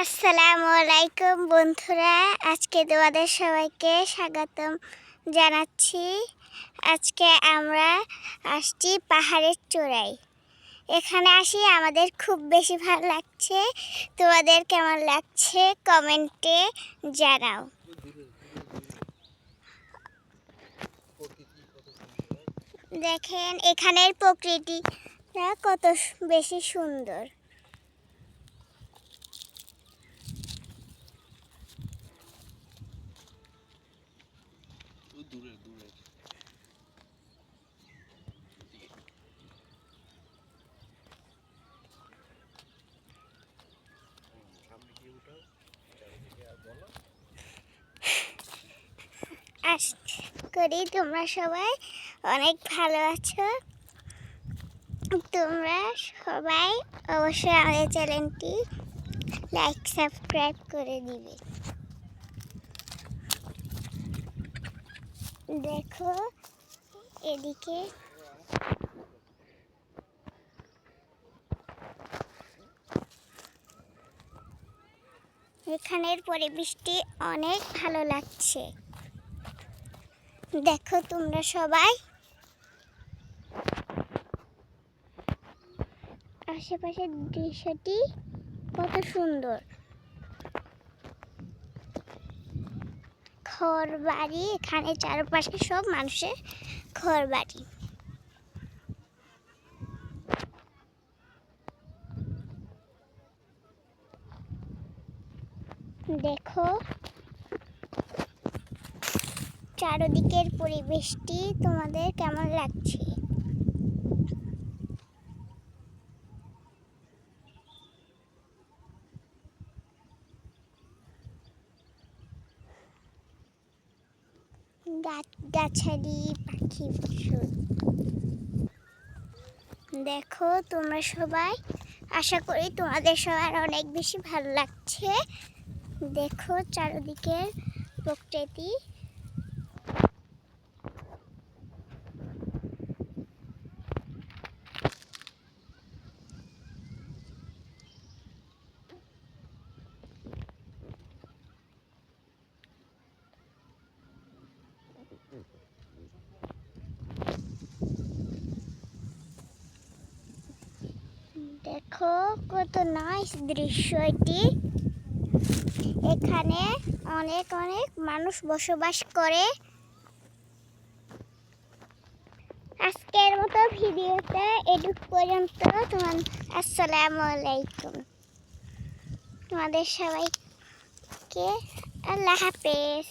আসসালামু আলাইকুম বন্ধুরা। আজকে তোমাদের সবাইকে স্বাগতম জানাচ্ছি। আজকে আমরা আসছি পাহাড়ের চূড়ায়। এখানে আসি, আমাদের খুব বেশি ভালো লাগছে। তোমাদের কেমন লাগছে কমেন্টে জানাও। দেখেন, এখানের প্রকৃতিটা কত বেশি সুন্দর। দূরে করি তোমরা সবাই অনেক ভালো আছো। তোমরা সবাই অবশ্যই আমাদের চ্যানেলটি লাইক সাবস্ক্রাইব করে দিবে। দেখো এদিকে। এখানের পরিবেশটি অনেক ভালো লাগছে। দেখো তোমরা সবাই। আশেপাশের দৃশ্যটি কত সুন্দর। ঘর বাড়ি এখানে চারপাশে সব মানুষের ঘর বাড়ি দেখো চারদিকের পরিবেশটি তোমাদের কেমন লাগছে? গাছ গাছালি পাখি দেখো তোমরা সবাই, আশা করি তোমাদের সবার অনেক বেশি ভালো লাগছে। দেখো চারদিকের প্রকৃতি। দেখো কত নাইস দৃশ্য এটি। এখানে অনেক অনেক মানুষ বসবাস করে। আজকের মতো ভিডিওটা এটুক পর্যন্ত। তোমার আসসালামু আলাইকুম। তোমাদের সবাইকে আল্লাহ হাফেজ।